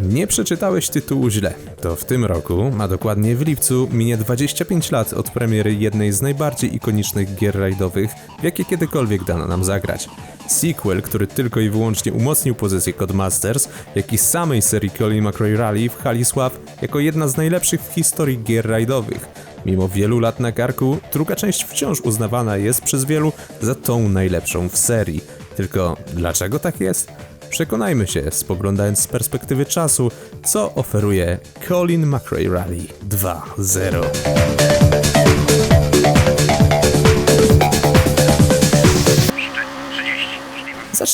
Nie przeczytałeś tytułu źle. To w tym roku, a dokładnie w lipcu, minie 25 lat od premiery jednej z najbardziej ikonicznych gier rajdowych, jakie kiedykolwiek dano nam zagrać. Sequel, który tylko i wyłącznie umocnił pozycję Codemasters, jak i samej serii Colin McRae Rally w hali sław jako jedna z najlepszych w historii gier rajdowych. Mimo wielu lat na karku, druga część wciąż uznawana jest przez wielu za tą najlepszą w serii. Tylko dlaczego tak jest? Przekonajmy się, spoglądając z perspektywy czasu, co oferuje Colin McRae Rally 2.0.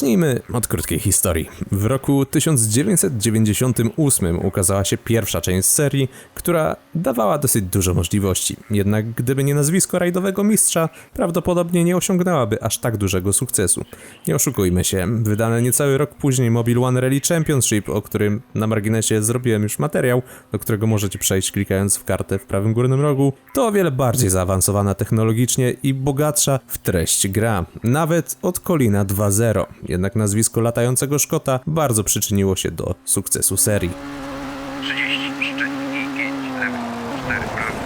Zacznijmy od krótkiej historii. W roku 1998 ukazała się pierwsza część serii, która dawała dosyć dużo możliwości. Jednak gdyby nie nazwisko rajdowego mistrza, prawdopodobnie nie osiągnęłaby aż tak dużego sukcesu. Nie oszukujmy się, wydane niecały rok później Mobile One Rally Championship, o którym na marginesie zrobiłem już materiał, do którego możecie przejść klikając w kartę w prawym górnym rogu, to o wiele bardziej zaawansowana technologicznie i bogatsza w treść gra. Nawet od Colina 2.0 jednak nazwisko latającego Szkota bardzo przyczyniło się do sukcesu serii. 30 szczytni 5 lewo, 4 prawo.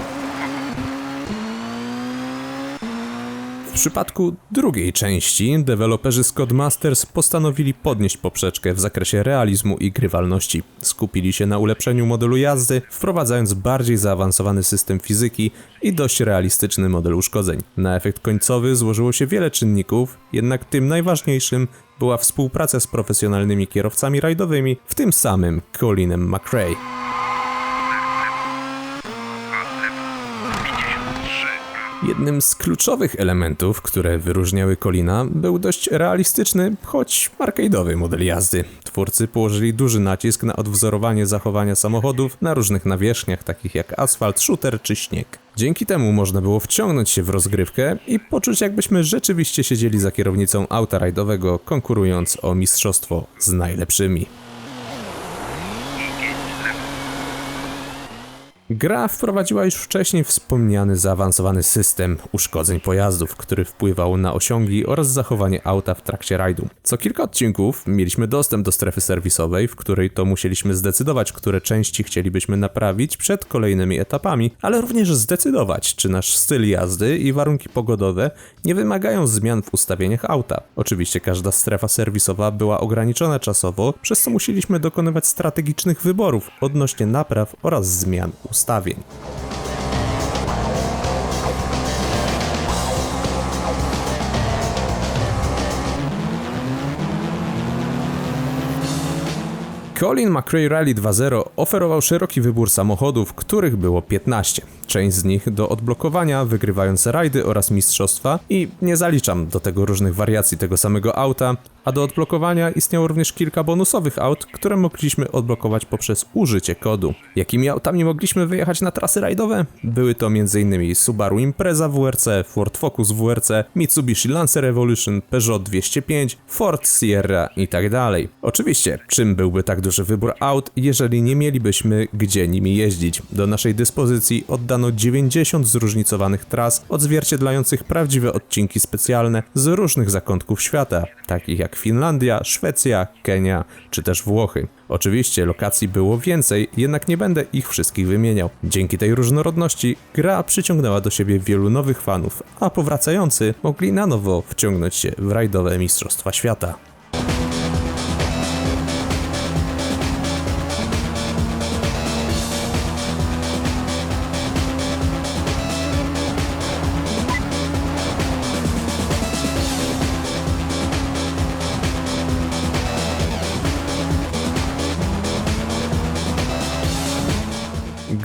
W przypadku drugiej części deweloperzy z Codemasters postanowili podnieść poprzeczkę w zakresie realizmu i grywalności. Skupili się na ulepszeniu modelu jazdy, wprowadzając bardziej zaawansowany system fizyki i dość realistyczny model uszkodzeń. Na efekt końcowy złożyło się wiele czynników, jednak tym najważniejszym była współpraca z profesjonalnymi kierowcami rajdowymi, w tym samym Colinem McRae. Jednym z kluczowych elementów, które wyróżniały Colina, był dość realistyczny, choć arcade'owy model jazdy. Twórcy położyli duży nacisk na odwzorowanie zachowania samochodów na różnych nawierzchniach, takich jak asfalt, shooter czy śnieg. Dzięki temu można było wciągnąć się w rozgrywkę i poczuć jakbyśmy rzeczywiście siedzieli za kierownicą auta rajdowego, konkurując o mistrzostwo z najlepszymi. I 5 lewo. Gra wprowadziła już wcześniej wspomniany zaawansowany system uszkodzeń pojazdów, który wpływał na osiągi oraz zachowanie auta w trakcie rajdu. Co kilka odcinków mieliśmy dostęp do strefy serwisowej, w której to musieliśmy zdecydować, które części chcielibyśmy naprawić przed kolejnymi etapami, ale również zdecydować, czy nasz styl jazdy i warunki pogodowe nie wymagają zmian w ustawieniach auta. Oczywiście każda strefa serwisowa była ograniczona czasowo, przez co musieliśmy dokonywać strategicznych wyborów odnośnie napraw oraz zmian ustawień. Colin McRae Rally 2.0 oferował szeroki wybór samochodów, których było 15. Część z nich do odblokowania, wygrywając rajdy oraz mistrzostwa i nie zaliczam do tego różnych wariacji tego samego auta, a do odblokowania istniało również kilka bonusowych aut, które mogliśmy odblokować poprzez użycie kodu. Jakimi autami mogliśmy wyjechać na trasy rajdowe? Były to m.in. Subaru Impreza WRC, Ford Focus WRC, Mitsubishi Lancer Evolution, Peugeot 205, Ford Sierra itd. Oczywiście, czym byłby tak duży wybór aut, jeżeli nie mielibyśmy gdzie nimi jeździć? Do naszej dyspozycji oddano 90 zróżnicowanych tras, odzwierciedlających prawdziwe odcinki specjalne z różnych zakątków świata, takich jak Finlandia, Szwecja, Kenia czy też Włochy. Oczywiście lokacji było więcej, jednak nie będę ich wszystkich wymieniał. Dzięki tej różnorodności gra przyciągnęła do siebie wielu nowych fanów, a powracający mogli na nowo wciągnąć się w rajdowe Mistrzostwa Świata.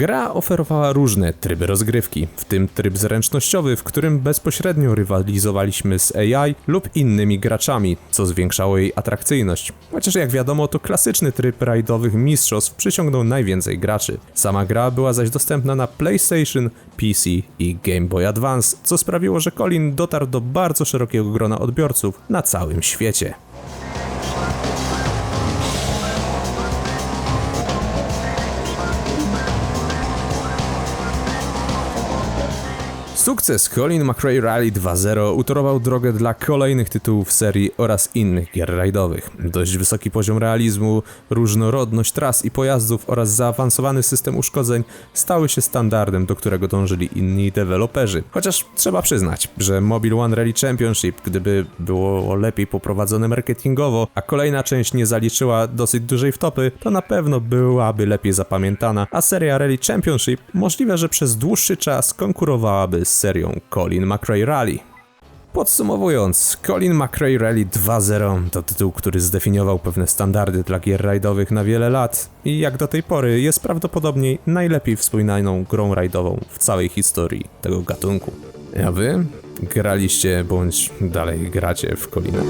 Gra oferowała różne tryby rozgrywki, w tym tryb zręcznościowy, w którym bezpośrednio rywalizowaliśmy z AI lub innymi graczami, co zwiększało jej atrakcyjność. Chociaż jak wiadomo, to klasyczny tryb rajdowych mistrzostw przyciągnął najwięcej graczy. Sama gra była zaś dostępna na PlayStation, PC i Game Boy Advance, co sprawiło, że Colin dotarł do bardzo szerokiego grona odbiorców na całym świecie. Sukces Colin McRae Rally 2.0 utorował drogę dla kolejnych tytułów serii oraz innych gier rajdowych. Dość wysoki poziom realizmu, różnorodność tras i pojazdów oraz zaawansowany system uszkodzeń stały się standardem, do którego dążyli inni deweloperzy. Chociaż trzeba przyznać, że Mobile One Rally Championship, gdyby było lepiej poprowadzone marketingowo, a kolejna część nie zaliczyła dosyć dużej wtopy, to na pewno byłaby lepiej zapamiętana, a seria Rally Championship możliwe, że przez dłuższy czas konkurowałaby z serią Colin McRae Rally. Podsumowując, Colin McRae Rally 2.0 to tytuł, który zdefiniował pewne standardy dla gier rajdowych na wiele lat i jak do tej pory jest prawdopodobnie najlepiej wspominaną grą rajdową w całej historii tego gatunku. A wy graliście bądź dalej gracie w Colina?